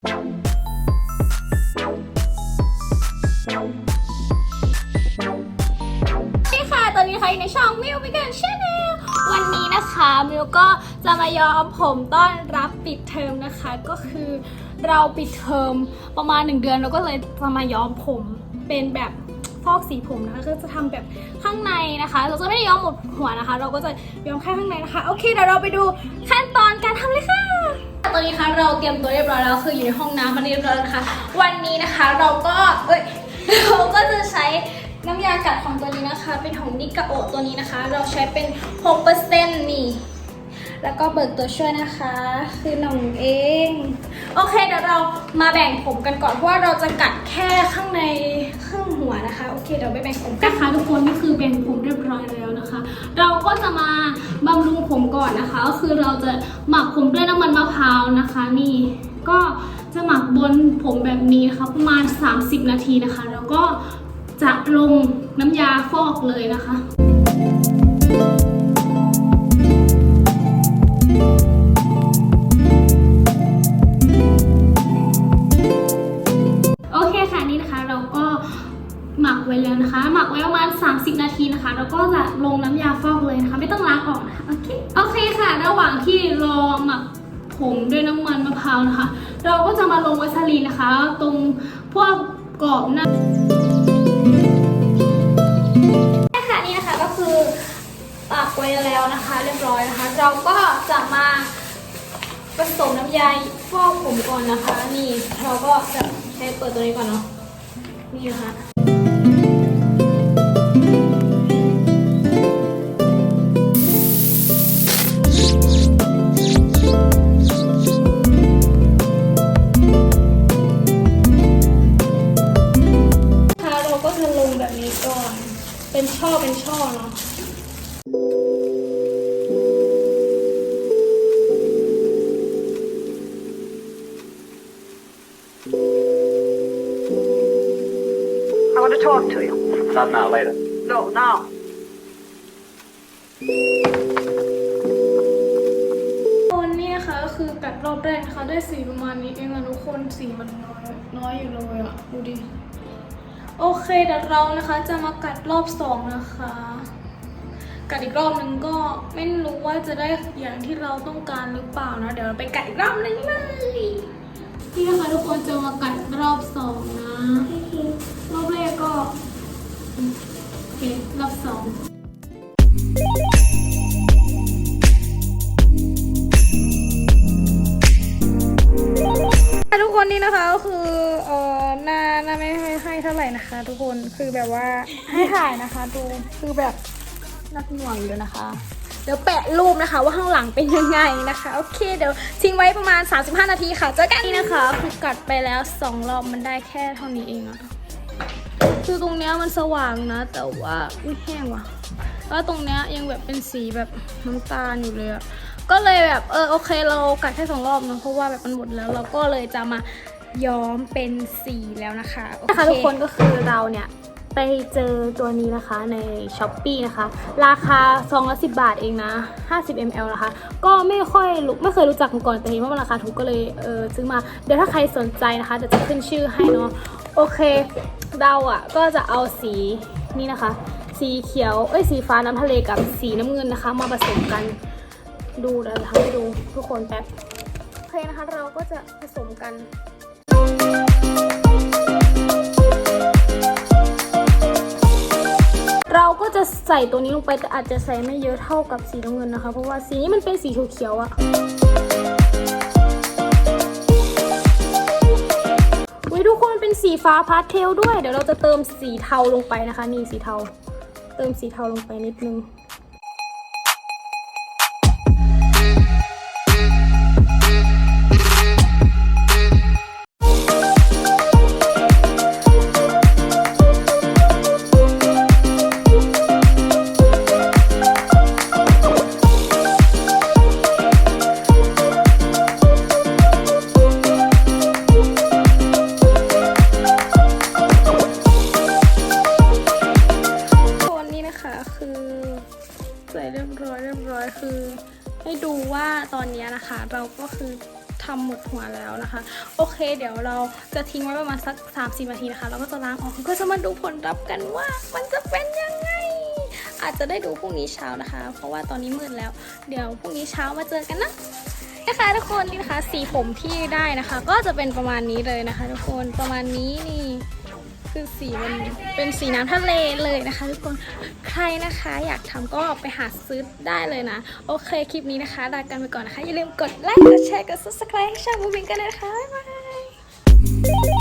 สวัสดีค่ะ ตอนนี้ใครในช่องมิวพิกันชาแนลวันนี้นะคะมิวก็จะมายอมผมต้อนรับปิดเทอมนะคะ ก็คือเราปิดเทอมประมาณ 1 เดือนเราก็เลยจะมาย้อมผมเป็นแบบฟอกสีผมนะคะก็จะทำแบบข้างในนะคะ เราจะไม่ได้ย้อมหมดหัวนะคะ เราก็จะย้อมแค่ข้างในนะคะ โอเคเดี๋ยวเราไปดูขั้นตอนการทำเลยค่ะ ตอนนี้คะเราเตรียมตัวเรียบร้อยแล้วคืออยู่ในห้องน้ำมาเรียบร้อยแล้วนะคะวันนี้นะคะเราก็เอ้ยเราก็จะใช้น้ำยากัดของตัวนี้นะคะ เป็นของนิกาโอะตัวนี้นะคะ เราใช้เป็น 6%นี่ แล้วก็เบิกตัวช่วยนะคะ คือหน่องเอง โอเคเดี๋ยวเรามาแบ่งผมกันก่อนเพราะว่าเราจะกัดแค่ข้างในครึ่งหัวนะคะ โอเคเดี๋ยวไปแบ่งผมกันค่ะทุกคนนี่คือแบ่งผมเรียบร้อยแล้วนะคะ เราก็จะมาบำรุงผมก่อนนะคะ ก็คือเราจะหมักผมด้วยน้ำมันมะพร้าวนะคะ นี่ก็จะหมักบนผมแบบนี้นะคะประมาณ 30 นาทีนะคะ แล้วก็จะลงน้ำยาฟอกเลยนะคะางที่รอหมักผมด้วยน้ำมันมะพร้าวนะคะ เราก็จะมาลงวัสลีนนะคะ ตรงพวกกรอบหน้าค่ะนี่นะคะก็คือปักไว้แล้วนะคะ เรียบร้อยนะคะ เราก็จะมาผสมน้ำยาฟอกผมก่อนนะคะ นี่เราก็จะใช้เปิดตัวนี้ก่อนเนาะนี่นะคะค่ะ ก่อน เป็นช่อเป็นช่อเนาะ I want to talk to you. Not now, later. No, now. คนนี่นะคะก็คือกัดรอบแรกนะคะได้สีประมาณนี้เองอะทุกคนสีมันน้อยน้อยอยู่เลยอะดูดิ โอเคเดี๋ยวเรานะคะจะมากัดรอบสองนะคะ กัดอีกรอบนึงก็ไม่รู้ว่าจะได้อย่างที่เราต้องการหรือเปล่านะเดี๋ยวเราไปกัดอีกรอบนึงเลยนี่นะคะทุกคนจะมากัดรอบสองนะรอบแรกก็โอเครอบสองทุกคนนี่นะคะก็คือเอ เท่าไหร่นะคะ ทุกคนคือแบบว่าให้ถ่ายนะคะ ดูคือแบบนักหน่วงอยู่นะคะ เดี๋ยวแปะรูปนะคะ ว่าข้างหลังเป็นยังไงนะคะ โอเคเดี๋ยวทิ้งไว้ประมาณ 35 นาทีค่ะเจอกันนี่นะคะคือกัดไปแล้วสองรอบมันได้แค่เท่านี้เองอะคือตรงเนี้ยมันสว่างนะ แต่ว่าอุ้ยแห้งว่ะแล้วตรงเนี้ยยังแบบเป็นสีแบบน้ำตาลอยู่เลยอะก็เลยแบบเออโอเคเรากัดแค่สองรอบเนอะเพราะว่าแบบมันหมดแล้วเราก็เลยจะมา ย้อมเป็นสีแล้วนะคะนะคะทุกคนก็คือเราเนี่ยไปเจอตัวนี้นะคะใน s h อ p e e นะคะ ราคาซองละ10 บาทเองนะ 50 ml นะคะ ก็ไม่ค่อยรู้ไม่เคยรู้จักมาก่อนแต่เห็นว่ามันราคาถูกก็เลยเออซื้อมา เดี๋ยวถ้าใครสนใจนะคะเดี๋ยวจะขึ้นชื่อให้เนาะโอเคเราอะก็จะเอาสีนี่นะคะ สีเขียวเอ้ยสีฟ้าน้ำทะเลกับสีน้ำเงินนะคะ มาผสมกันดูเดี๋ยวทำให้ดูทุกคนแป๊บโอเคนะคะเราก็จะผสมกัน ใส่ตัวนี้ลงไปแต่อาจจะใส่ไม่เยอะเท่ากับสีน้ำเงินนะคะ เพราะว่าสีนี้มันเป็นสีเขียวๆอะอุ้ยทุกคนเป็นสีฟ้าพาสเทลด้วย เดี๋ยวเราจะเติมสีเทาลงไปนะคะ นี่สีเทา เติมสีเทาลงไปนิดนึง ใส่เรียบร้อยเรียบร้อยคือ ให้ดูว่าตอนนี้นะคะ เราก็คือทำหมดหัวแล้วนะคะ โอเค เดี๋ยวเราจะทิ้งไว้ประมาณสัก3-4นาทีนะคะเราก็จะล้างออกก็จะมาดูผลลัพธ์กันว่ามันจะเป็นยังไง อาจจะได้ดูพรุ่งนี้เช้านะคะ เพราะว่าตอนนี้มืดแล้ว เดี๋ยวพรุ่งนี้เช้ามาเจอกันนะนะคะทุกคนนี่นะคะสีผมที่ได้นะคะ ก็จะเป็นประมาณนี้เลยนะคะ ทุกคนประมาณนี้นี่ คือสีมันเป็นสีน้ำทะเลเลยนะคะทุกคนใครนะคะอยากทำก็ไปหาซื้อได้เลยนะ โอเคคลิปนี้นะคะลากันไปก่อนนะคะ อย่าลืมกดไลค์กดแชร์กด subscribe ให้ช่องบูบิงกันเลยนะคะ บ๊ายบาย